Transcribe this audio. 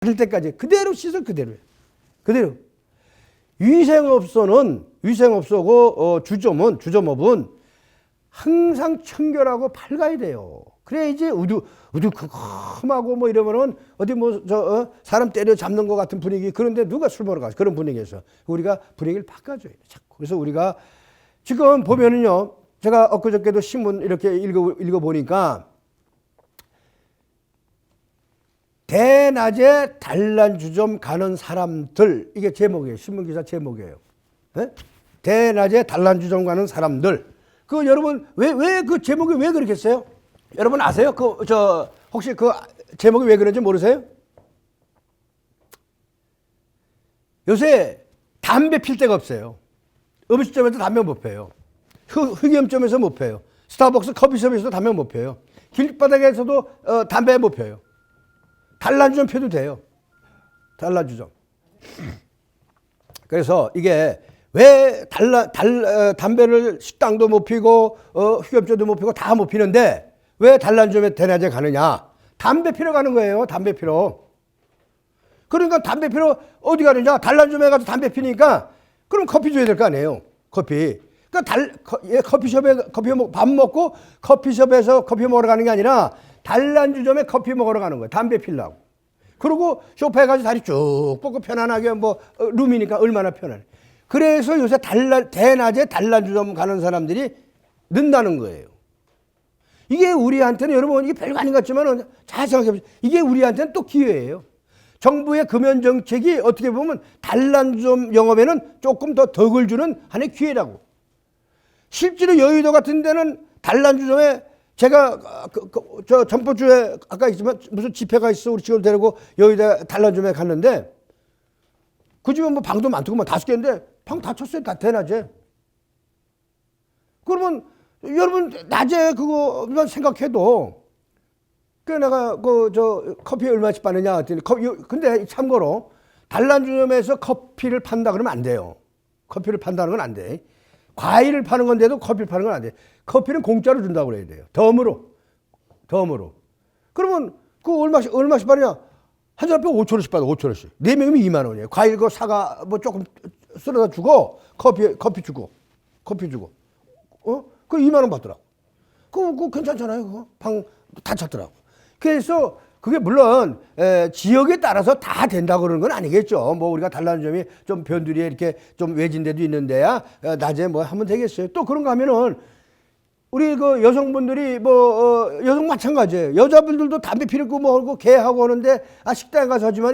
될 때까지 그대로 씻어 그대로. 그대로. 위생업소는 위생업소고 어, 주점은 주점업은 항상 청결하고 밝아야 돼요. 그래야지 우두 우두컴하고 뭐 이러면은 어디 뭐저 어, 사람 때려 잡는 것 같은 분위기 그런데 누가 술 먹으러 가서 그런 분위기에서 우리가 분위기를 바꿔줘야 돼. 자꾸 그래서 우리가 지금 보면은요 제가 엊그저께도 신문 이렇게 읽어 읽어 보니까 대낮에 단란주점 가는 사람들 이게 제목이에요 신문 기사 제목이에요. 예? 대낮에 단란주점 가는 사람들 그 여러분 왜 왜 그 제목이 왜 그렇게 했어요? 여러분 아세요? 그 저 혹시 그 제목이 왜 그런지 모르세요? 요새 담배 필 데가 없어요. 음식점에서 담배 못 펴요. 흑, 흑염점에서 못 펴요. 스타벅스 커피숍에서도 담배 못 펴요. 길바닥에서도 어, 담배 못 펴요. 단란주점 펴도 돼요. 단란주점. 그래서 이게 왜 달라, 달, 어, 담배를 식당도 못 피고 어, 흑염점도 못 피고 다 못 피는데 왜 단란주점에 대낮에 가느냐? 담배 피러 가는 거예요. 담배 피러. 그러니까 담배 피러 어디 가느냐? 단란주점에 가서 담배 피니까 그럼 커피 줘야 될 거 아니에요. 커피. 그러니까 달, 커, 예, 커피숍에 커피 먹, 밥 먹고 커피숍에서 커피 먹으러 가는 게 아니라 단란주점에 커피 먹으러 가는 거예요. 담배 피려고. 그리고 쇼파에 가서 다리 쭉 뻗고 편안하게 뭐 어, 룸이니까 얼마나 편하네. 그래서 요새 달란 대낮에 단란주점 가는 사람들이 는다는 거예요. 이게 우리한테는 여러분 이게 별거 아닌 것 같지만 잘 생각해 보세요. 이게 우리한테는 또 기회예요. 정부의 금연 정책이 어떻게 보면 단란주점 영업에는 조금 더 덕을 주는 하나의 기회라고. 실제로 여의도 같은 데는 단란주점에 제가 아, 그, 그, 저 전포주에 아까 있지만 무슨 집회가 있어 우리 친구들 데리고 여의도 단란주점에 갔는데 그 집은 뭐 방도 많더고 뭐 다섯 개인데 방 다 쳤어요. 다 대낮에. 그러면 여러분 낮에 그거만 생각해도 그 내가 그 저 커피 얼마씩 파느냐 했더니 커피 근데 참고로 단란주점에서 커피를 판다 그러면 안 돼요. 커피를 판다는 건 안 돼. 과일을 파는 건데도 커피를 파는 건 안 돼. 커피는 공짜로 준다고 그래야 돼요. 덤으로. 덤으로. 그러면 그 얼마씩, 얼마씩 받느냐? 한 사람 빼고 5천원씩 받아, 5천원씩. 네 명이면 2만 원이에요. 과일 그 사과 뭐 조금 썰어다 주고, 커피, 커피 주고, 커피 주고. 어? 그 2만 원 받더라. 그거, 그거 괜찮잖아요. 그거. 방다 찼더라고. 그래서 그게 물론 에, 지역에 따라서 다 된다고 그러는 건 아니겠죠. 뭐 우리가 달라는 점이 좀 변두리에 이렇게 좀 외진 데도 있는데야 어, 낮에 뭐 하면 되겠어요. 또 그런가 하면은 우리 그 여성분들이 뭐 어, 여성 마찬가지예요. 여자분들도 담배 피우고 뭐 하고 개하고 하는데 아 식당에 가서 하지만